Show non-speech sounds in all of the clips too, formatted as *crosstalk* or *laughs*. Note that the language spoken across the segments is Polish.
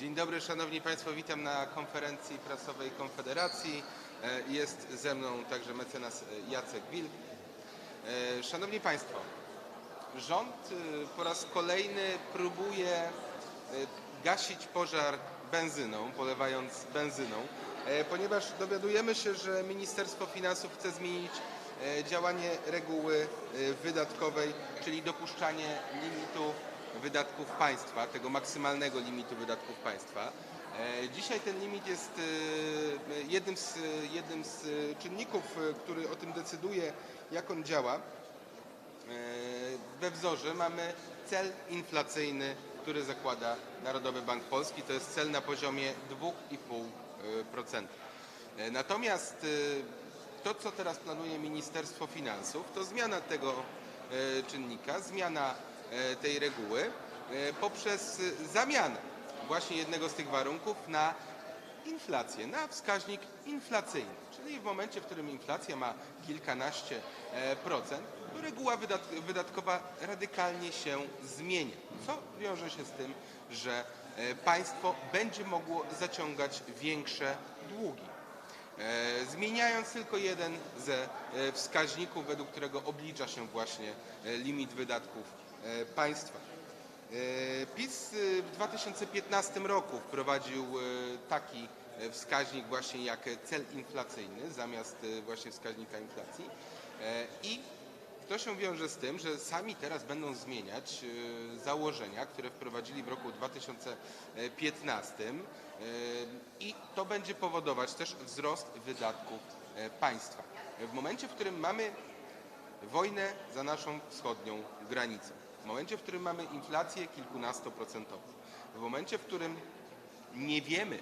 Dzień dobry, Szanowni Państwo, witam na konferencji prasowej Konfederacji. E, Jest ze mną także mecenas e, Jacek Wilk. E, Szanowni Państwo, rząd po raz kolejny próbuje gasić pożar benzyną, polewając benzyną, ponieważ dowiadujemy się, że Ministerstwo Finansów chce zmienić działanie reguły wydatkowej, czyli dopuszczanie limitu wydatków państwa, tego maksymalnego limitu wydatków państwa. E, Dzisiaj ten limit jest e, jednym z, jednym z czynników, e, który o tym decyduje, jak on działa. We wzorze mamy cel inflacyjny, który zakłada Narodowy Bank Polski. To jest cel na poziomie 2,5%. E, Natomiast to, co teraz planuje Ministerstwo Finansów, to zmiana tego czynnika, zmiana tej reguły e, poprzez e, zamianę właśnie jednego z tych warunków na inflację, na wskaźnik inflacyjny. Czyli w momencie, w którym inflacja ma kilkanaście e, procent, to reguła wydat- wydatkowa radykalnie się zmienia. Co wiąże się z tym, że e, państwo będzie mogło zaciągać większe długi. E, zmieniając tylko jeden ze e, wskaźników, według którego oblicza się właśnie e, limit wydatków e, państwa. E, PiS e, w 2015 roku wprowadził e, taki e, wskaźnik właśnie jak cel inflacyjny zamiast e, właśnie wskaźnika inflacji E, i to się wiąże z tym, że sami teraz będą zmieniać e, założenia, które wprowadzili w roku 2015 e, i to będzie powodować też wzrost wydatków e, państwa. W momencie, w którym mamy wojnę za naszą wschodnią granicą, w momencie, w którym mamy inflację kilkunastoprocentową, w momencie, w którym nie wiemy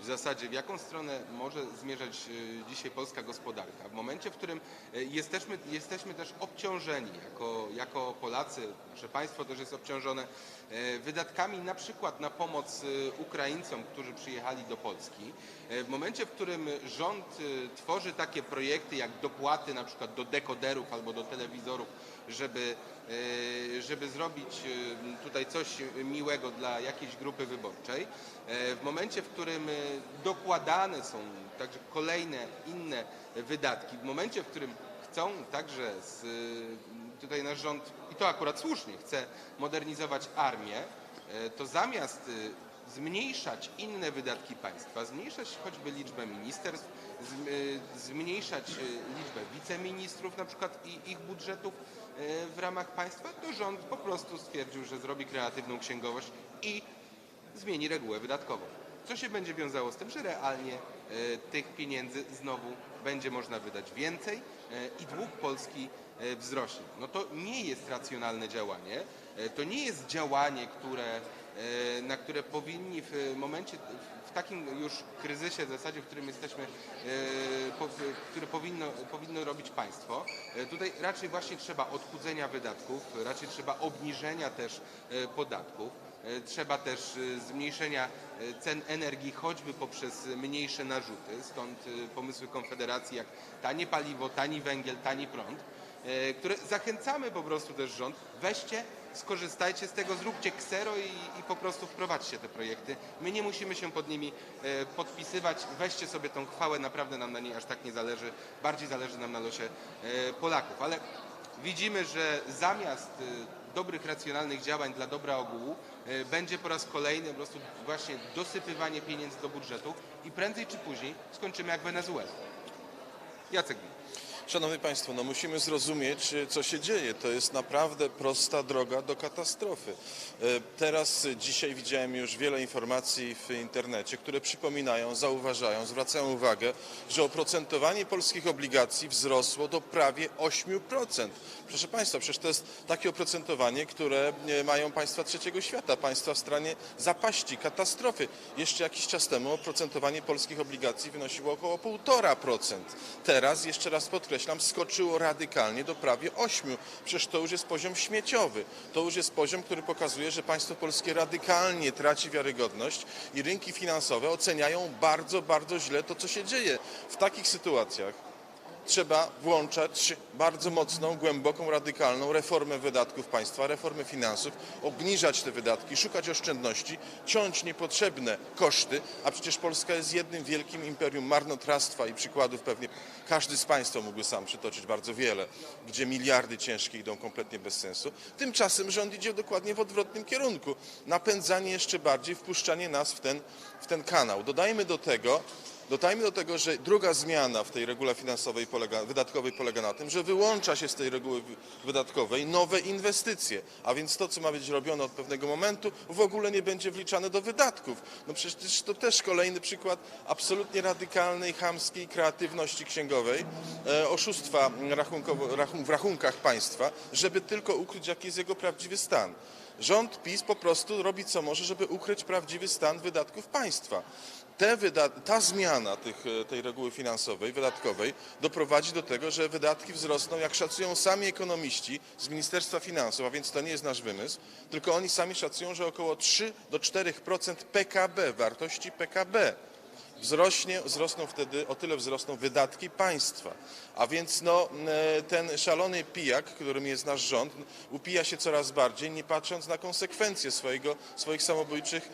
w zasadzie w jaką stronę może zmierzać e, dzisiaj polska gospodarka, w momencie, w którym e, jesteśmy, jesteśmy też obciążeni jako, jako Polacy, nasze państwo też jest obciążone e, wydatkami na przykład na pomoc Ukraińcom, którzy przyjechali do Polski, w momencie, w którym rząd tworzy takie projekty jak dopłaty na przykład do dekoderów albo do telewizorów, żeby, e, żeby zrobić e, tutaj coś miłego dla jakiejś grupy wyborczej, e, w momencie, w którym dokładane są także kolejne inne wydatki, w momencie, w którym chcą także z, tutaj nasz rząd, i to akurat słusznie, chce modernizować armię, to zamiast zmniejszać inne wydatki państwa, zmniejszać choćby liczbę ministerstw, e, zmniejszać e, liczbę wiceministrów na przykład i ich budżetów e, w ramach państwa, to rząd po prostu stwierdził, że zrobi kreatywną księgowość i zmieni regułę wydatkową. Co się będzie wiązało z tym, że realnie tych pieniędzy znowu będzie można wydać więcej i dług Polski wzrośnie. No to nie jest racjonalne działanie, to nie jest działanie, które, e, na które powinni w momencie, w takim już kryzysie w zasadzie, w którym jesteśmy, e, które powinno, powinno robić państwo. E, Tutaj raczej właśnie trzeba odchudzenia wydatków, raczej trzeba obniżenia też e, podatków. E, Trzeba też e, zmniejszenia e, cen energii choćby poprzez mniejsze narzuty, stąd e, pomysły Konfederacji jak tanie paliwo, tani węgiel, tani prąd, e, które zachęcamy po prostu też rząd, weźcie, skorzystajcie z tego, zróbcie ksero i, i po prostu wprowadźcie te projekty. My nie musimy się pod nimi e, podpisywać, weźcie sobie tą chwałę, naprawdę nam na niej aż tak nie zależy, bardziej zależy nam na losie e, Polaków, ale widzimy, że zamiast e, dobrych, racjonalnych działań dla dobra ogółu e, będzie po raz kolejny po prostu właśnie dosypywanie pieniędzy do budżetu i prędzej czy później skończymy jak Wenezuela. Jacek Wilk. Szanowni Państwo, no musimy zrozumieć, e, co się dzieje. To jest naprawdę prosta droga do katastrofy. E, Teraz, dzisiaj widziałem już wiele informacji w internecie, które przypominają, zauważają, zwracają uwagę, że oprocentowanie polskich obligacji wzrosło do prawie 8%. Proszę Państwa, przecież to jest takie oprocentowanie, które e, mają państwa trzeciego świata, państwa w stanie zapaści, katastrofy. Jeszcze jakiś czas temu oprocentowanie polskich obligacji wynosiło około 1,5%. Teraz, jeszcze raz podkreślam, skoczyło radykalnie do prawie 8%. Przecież to już jest poziom śmieciowy. To już jest poziom, który pokazuje, że państwo polskie radykalnie traci wiarygodność i rynki finansowe oceniają bardzo, bardzo źle to, co się dzieje. W takich sytuacjach trzeba włączać bardzo mocną, głęboką, radykalną reformę wydatków państwa, reformę finansów, obniżać te wydatki, szukać oszczędności, ciąć niepotrzebne koszty, a przecież Polska jest jednym wielkim imperium marnotrawstwa i przykładów pewnie każdy z Państwa mógłby sam przytoczyć bardzo wiele, gdzie miliardy ciężkie idą kompletnie bez sensu. Tymczasem rząd idzie dokładnie w odwrotnym kierunku. Napędzanie jeszcze bardziej, wpuszczanie nas w ten, w ten kanał. Dodajmy do tego, Dodajmy do tego, że druga zmiana w tej regule finansowej polega, wydatkowej polega na tym, że wyłącza się z tej reguły wy- wydatkowej nowe inwestycje, a więc to, co ma być robione od pewnego momentu, w ogóle nie będzie wliczane do wydatków. No przecież to też kolejny przykład absolutnie radykalnej, chamskiej kreatywności księgowej, e, oszustwa rachunkowo, rachun, w rachunkach państwa, żeby tylko ukryć, jaki jest jego prawdziwy stan. Rząd PiS po prostu robi co może, żeby ukryć prawdziwy stan wydatków państwa. Te ta zmiana tych, e, tej reguły finansowej, wydatkowej doprowadzi do tego, że wydatki wzrosną, jak szacują sami ekonomiści z Ministerstwa Finansów, a więc to nie jest nasz wymysł, tylko oni sami szacują, że około 3 do 4% PKB, wartości PKB wzrośnie, wzrosną wtedy, o tyle wzrosną wydatki państwa. A więc no, e, ten szalony pijak, którym jest nasz rząd, upija się coraz bardziej, nie patrząc na konsekwencje swojego, swoich samobójczych,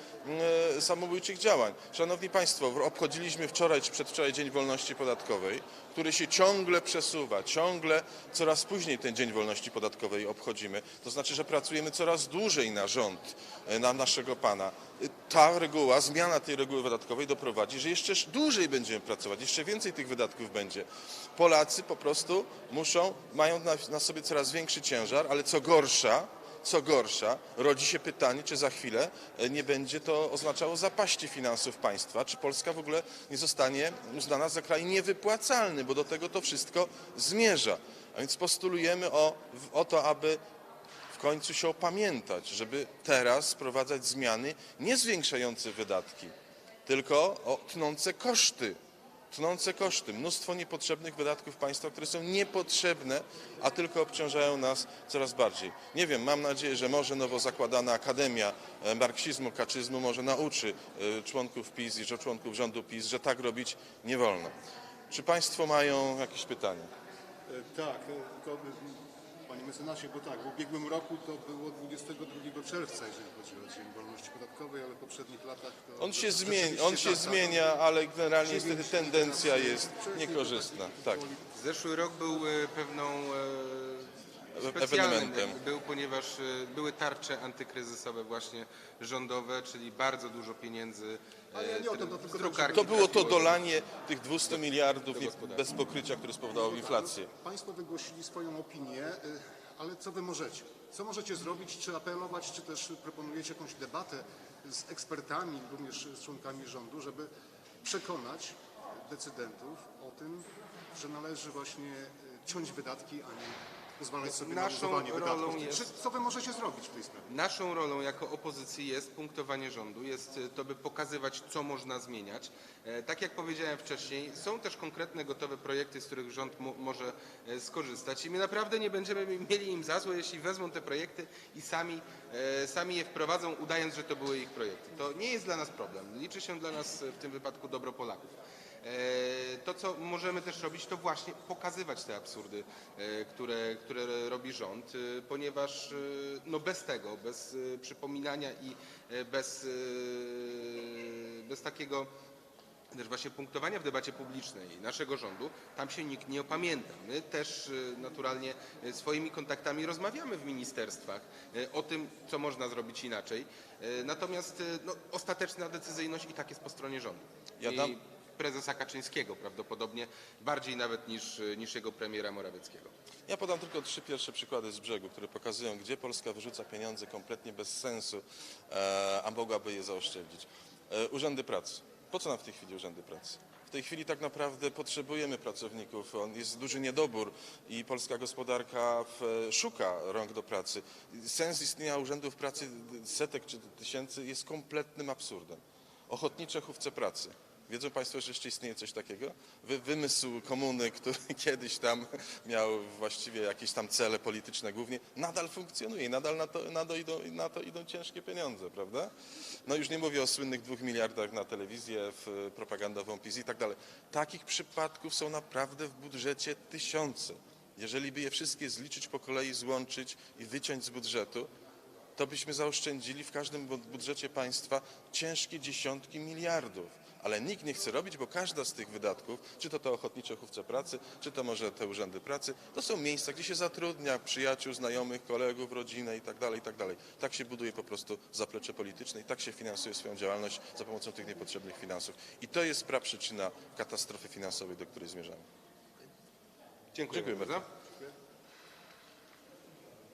e, samobójczych działań. Szanowni Państwo, obchodziliśmy wczoraj czy przedwczoraj Dzień Wolności Podatkowej, który się ciągle przesuwa, ciągle coraz później ten Dzień Wolności Podatkowej obchodzimy. To znaczy, że pracujemy coraz dłużej na rząd, e, na naszego Pana. Ta reguła, zmiana tej reguły wydatkowej doprowadzi, że jeszcze dłużej będziemy pracować, jeszcze więcej tych wydatków będzie. Polacy po prostu muszą, mają na, na sobie coraz większy ciężar, ale co gorsza, co gorsza, rodzi się pytanie, czy za chwilę e, nie będzie to oznaczało zapaści finansów państwa, czy Polska w ogóle nie zostanie uznana za kraj niewypłacalny, bo do tego to wszystko zmierza. A więc postulujemy o, o to, aby w końcu się opamiętać, żeby teraz sprowadzać zmiany nie zwiększające wydatki, tylko o tnące koszty. Tnące koszty, mnóstwo niepotrzebnych wydatków państwa, które są niepotrzebne, a tylko obciążają nas coraz bardziej. Nie wiem, mam nadzieję, że może nowo zakładana Akademia e, Marksizmu, Kaczyzmu może nauczy e, członków PiS i że członków rządu PiS, że tak robić nie wolno. Czy Państwo mają jakieś pytania? E, Tak, tylko panie mecenasie, bo tak, w ubiegłym roku to było 22 czerwca, jeżeli chodzi o Dzień Wolności Podatkowej, ale w poprzednich latach to... On się, to zmienia, rzeczywiście on się tak, tak. zmienia, ale generalnie niestety tendencja jest niekorzystna. Tak. Zeszły rok był e, pewną e, Ewenementem. był, ponieważ e, były tarcze antykryzysowe właśnie rządowe, czyli bardzo dużo pieniędzy e, Ale ja nie o to, które to tylko z drukarki To było to dolanie tych 200 miliardów bez pokrycia, które spowodowało inflację. Państwo wygłosili swoją opinię, e, ale co wy możecie? Co możecie zrobić, czy apelować, czy też proponujecie jakąś debatę z ekspertami, również z członkami rządu, żeby przekonać decydentów o tym, że należy właśnie e, ciąć wydatki, a nie pozwalać sobie na Naszą rolą wydatków. jest- Czy, co wy możecie zrobić w tej sprawie? Naszą rolą jako opozycji jest punktowanie rządu, jest e, to, by pokazywać, co można zmieniać. E, Tak jak powiedziałem wcześniej, są też konkretne, gotowe projekty, z których rząd mo- może e, skorzystać i my naprawdę nie będziemy mieli im za złe, jeśli wezmą te projekty i sami, e, sami je wprowadzą, udając, że to były ich projekty. To nie jest dla nas problem. Liczy się dla nas e, w tym wypadku dobro Polaków. E, To, co możemy też robić, to właśnie pokazywać te absurdy, e, które, które robi rząd, e, ponieważ no bez tego, bez przypominania i bez, bez takiego też właśnie punktowania w debacie publicznej naszego rządu, tam się nikt nie opamięta. My też naturalnie swoimi kontaktami rozmawiamy w ministerstwach o tym, co można zrobić inaczej. Natomiast no, ostateczna decyzyjność i tak jest po stronie rządu. Ja I dam- prezesa Kaczyńskiego prawdopodobnie, bardziej nawet niż, niż jego premiera Morawieckiego. Ja podam tylko trzy pierwsze przykłady z brzegu, które pokazują, gdzie Polska wyrzuca pieniądze kompletnie bez sensu, e, a mogłaby je zaoszczędzić. E, Urzędy pracy. Po co nam w tej chwili urzędy pracy? W tej chwili tak naprawdę potrzebujemy pracowników. On jest duży niedobór i polska gospodarka w, szuka rąk do pracy. Sens istnienia urzędów pracy setek czy tysięcy jest kompletnym absurdem. Ochotnicze chówce pracy. Wiedzą Państwo, że jeszcze istnieje coś takiego? Wy, wymysł komuny, który *laughs* kiedyś tam miał właściwie jakieś tam cele polityczne głównie, nadal funkcjonuje i nadal na to, na to, idą, na to idą ciężkie pieniądze, prawda? No już nie mówię o słynnych dwóch miliardach na telewizję w propagandową PiS i tak dalej. Takich przypadków są naprawdę w budżecie tysiące. Jeżeli by je wszystkie zliczyć po kolei, złączyć i wyciąć z budżetu, to byśmy zaoszczędzili w każdym bu- budżecie państwa ciężkie dziesiątki miliardów. Ale nikt nie chce robić, bo każda z tych wydatków, czy to te ochotnicze chówce pracy, czy to może te urzędy pracy, to są miejsca, gdzie się zatrudnia przyjaciół, znajomych, kolegów, rodzinę i tak dalej, i tak dalej. Tak się buduje po prostu zaplecze polityczne i tak się finansuje swoją działalność za pomocą tych niepotrzebnych finansów. I to jest praprzyczyna katastrofy finansowej, do której zmierzamy. Dziękuję Dziękuję bardzo.